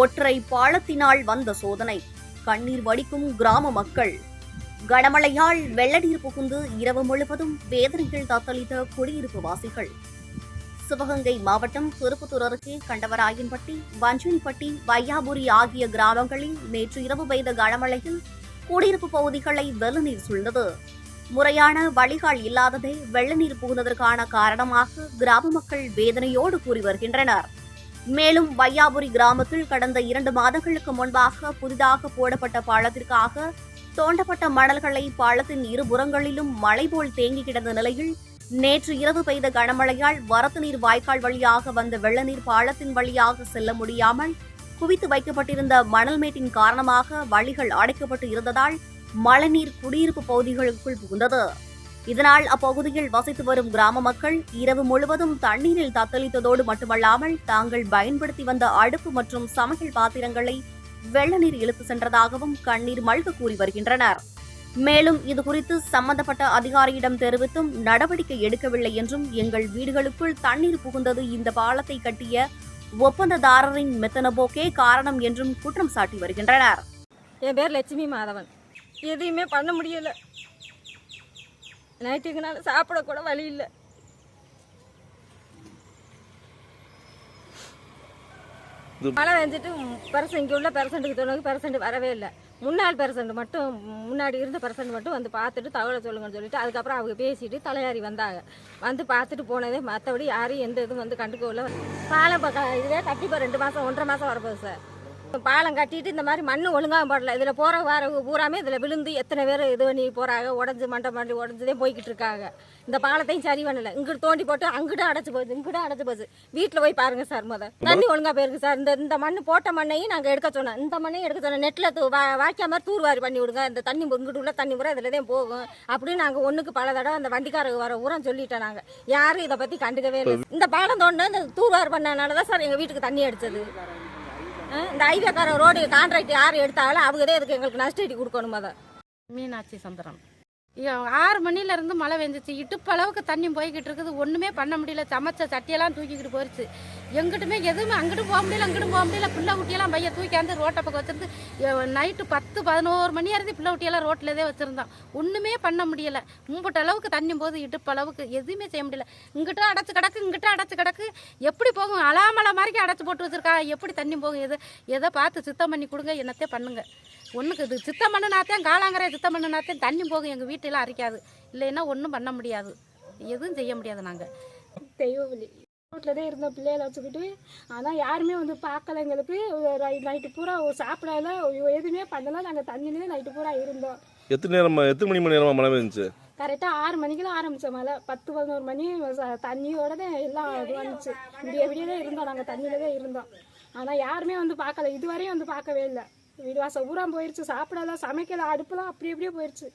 ஒற்றை பாலத்தினால் வந்த சோதனை. கண்ணீர் வடிக்கும் கிராம மக்கள். கனமழையால் வெள்ளநீர் புகுந்து இரவு முழுவதும் வேதனைகள் தத்தளித்த குடியிருப்பு வாசிகள் சிவகங்கை மாவட்டம் திருப்பத்தூர் அருகே கண்டவராயன்பட்டி வஞ்சனிப்பட்டி வையாபுரி ஆகிய கிராமங்களில் நேற்று இரவு பெய்த கனமழையில் குடியிருப்பு பகுதிகளை வெள்ளநீர் சூழ்ந்தது. முறையான வழிகால் இல்லாததே வெள்ளநீர் புகுந்ததற்கான காரணமாக கிராம மக்கள் வேதனையோடு கூறி வருகின்றனர். மேலும் வையாபுரி கிராமத்தில் கடந்த இரண்டு மாதங்களுக்கு முன்பாக புதிதாக போடப்பட்ட பாலத்திற்காக தோண்டப்பட்ட மணல்களை பாலத்தின் இருபுறங்களிலும் மழை போல் தேங்கி கிடந்த நிலையில் நேற்று இரவு பெய்த கனமழையால் வரத்து நீர் வாய்க்கால் வழியாக வந்த வெள்ளநீர் பாலத்தின் வழியாக செல்ல முடியாமல் குவித்து வைக்கப்பட்டிருந்த மணல் மேட்டின் காரணமாக வழிகள் அடைக்கப்பட்டு இருந்ததால் மழைநீர் குடியிருப்பு பகுதிகளுக்குள் புகுந்தது. இதனால் அப்பகுதியில் வசித்து வரும் கிராம மக்கள் இரவு முழுவதும் தண்ணீரில் தத்தளித்ததோடு மட்டுமல்லாமல் தாங்கள் பயன்படுத்தி வந்த அடுப்பு மற்றும் சமையல் பாத்திரங்களை வெள்ள நீர் இழுத்து சென்றதாகவும் கண்ணீர் மல்க கூறி வருகின்றனர். மேலும் இதுகுறித்து சம்பந்தப்பட்ட அதிகாரியிடம் தெரிவித்தும் நடவடிக்கை எடுக்கவில்லை என்றும் எங்கள் வீடுகளுக்குள் தண்ணீர் புகுந்தது இந்த பாலத்தை கட்டிய ஒப்பந்ததாரரின் மெத்தனபோக்கே காரணம் என்றும் குற்றம் சாட்டி வருகின்றனர். என் பேர் லட்சுமி மாதவன். எதையுமே பண்ண முடியல. நைட்டுக்குனால சாப்பிட கூட வழி இல்லை. மழை வெஞ்சிட்டு பெர்சன் இங்கே உள்ள பெர்சன்ட்டுக்கு சொன்னது பெர்சன்ட் வரவே இல்லை. முன்னாள் பெர்சன்ட் மட்டும் முன்னாடி இருந்த பெர்சன்ட் மட்டும் வந்து பார்த்துட்டு தகவலை சொல்லுங்கன்னு சொல்லிட்டு அதுக்கப்புறம் அவங்க பேசிட்டு தலையாரி வந்தாங்க. வந்து பார்த்துட்டு போனதே மற்றபடி யாரும் எந்த இதுவும் வந்து கண்டுக்கவில்லை பாலம் பக்கம் இதுவே கட்டிப்போ ரெண்டு மாதம் ஒன்றரை மாதம் வரப்போகுது சார். பாலம் கட்டிட்டு இந்த மாதிரி மண்ணு ஒழுங்காக போடல. இதில் போகிற வர பூராமே இதில் விழுந்து எத்தனை பேர் இது பண்ணி போகிறாங்க உடஞ்சி மண்டை மண்டி உடஞ்சதே போய்கிட்டு இருக்காங்க. இந்த பாலத்தையும் சரி பண்ணல. இங்கிட்டு தோண்டி போட்டு அங்கிட்டு அடைச்சு போகுது இங்கிட்டு அடைச்சு போகுது. வீட்டில் போய் பாருங்க சார் முத. தண்ணி ஒழுங்கா போயிருக்கு சார். இந்த இந்த மண் போட்ட மண்ணையும் நாங்கள் எடுக்க சொன்னோம். இந்த மண்ணையும் எடுக்க சொன்னோம். நெட்டில் வாய்க்கா மாதிரி தூர்வாரி பண்ணி விடுங்க. இந்த தண்ணி இங்கிட்டு உள்ள தண்ணி பூரா இதில் தான் போகும். அப்படின்னு நாங்கள் ஒன்றுக்கு பல தடவை அந்த வண்டிக்காரங்க வர ஊரம் சொல்லிட்டோம் நாங்கள் யாரும் இதை பற்றி கண்டுக்கவே இல்லை. இந்த பாலம் தோண்டினா இந்த தூர்வாரி பண்ணனால தான் சார் எங்கள் வீட்டுக்கு தண்ணி அடிச்சது. ஆ, இந்த ஐவியாக்கார ரோடு கான்ட்ராக்ட் யார் எடுத்தாலும் அவங்கதே இதுக்கு எங்களுக்கு நஷ்டடி கொடுக்கணும் அதை. மீனாட்சி சந்திரன் ஆறு மணிலேருந்து மழை வெந்துச்சு இடுப்பளவுக்கு தண்ணி போய்கிட்டு இருக்குது. ஒன்றுமே பண்ண முடியல. சமைச்ச சட்டியெல்லாம் தூக்கிக்கிட்டு போயிடுச்சு எங்கிட்டுமே எதுவுமே அங்கிட்டும் போக முடியல அங்கிட்டும் போக முடியல. பிள்ளை குட்டியெல்லாம் பையன் தூக்கியாந்து ரோட்டை பக்கம் வச்சிருந்து நைட்டு பத்து பதினோரு மணி இருந்து பிள்ளை குட்டியெல்லாம் ரோட்டில்தே வச்சுருந்தோம் ஒன்றுமே பண்ண முடியல. மும்பிட்ட அளவுக்கு தண்ணி போது இடுப்பளவுக்கு எதுவுமே செய்ய முடியல. இங்கிட்ட அடைச்சு கிடக்கு இங்கிட்ட அடைச்சு கிடக்கு. எப்படி போகும்? அலாமலை மாதிரி அடைச்சு போட்டு வச்சுருக்கா. எப்படி தண்ணி போகும்? எது எதை பார்த்து சுத்தம் பண்ணி கொடுங்க என்னத்தே பண்ணுங்க. ஒன்றுக்கு இது சுத்தம் பண்ணினாத்தான் காலாங்கரை சுத்தம் பண்ணினாத்தான் தண்ணி போகும். எங்கள் வீட்டிலாம் அரைக்காது. இல்லைன்னா ஒன்றும் பண்ண முடியாது. எதுவும் செய்ய முடியாது நாங்கள் தெய்வவழி ரோட்டில் தான் இருந்தோம் பிள்ளைகளை வச்சுக்கிட்டு ஆனால் யாருமே வந்து பார்க்கல எங்களுக்கு. நைட்டு பூரா சாப்பிடல எதுவுமே பண்ணல. நாங்கள் தண்ணியிலே நைட்டு பூரா இருந்தோம். எத்தனை நேரமா எத்தனை மணி மணி நேரமா மழை பெஞ்சுச்சு? கரெக்டாக ஆறு மணிக்கெல்லாம் ஆரம்பித்த மழை. பத்து பதினோரு மணி தண்ணியோட தான் எல்லாம் இது வந்துச்சு. விடிய தான் இருந்தோம் நாங்கள் தண்ணியில தான் இருந்தோம். ஆனால் யாருமே வந்து பார்க்கல. இதுவரையும் வந்து பார்க்கவே இல்லை. வீடு வாசல் ஊரா போயிடுச்சு சாப்பிடல சமைக்கல அடுப்புலாம் அப்படி அப்படியே போயிடுச்சு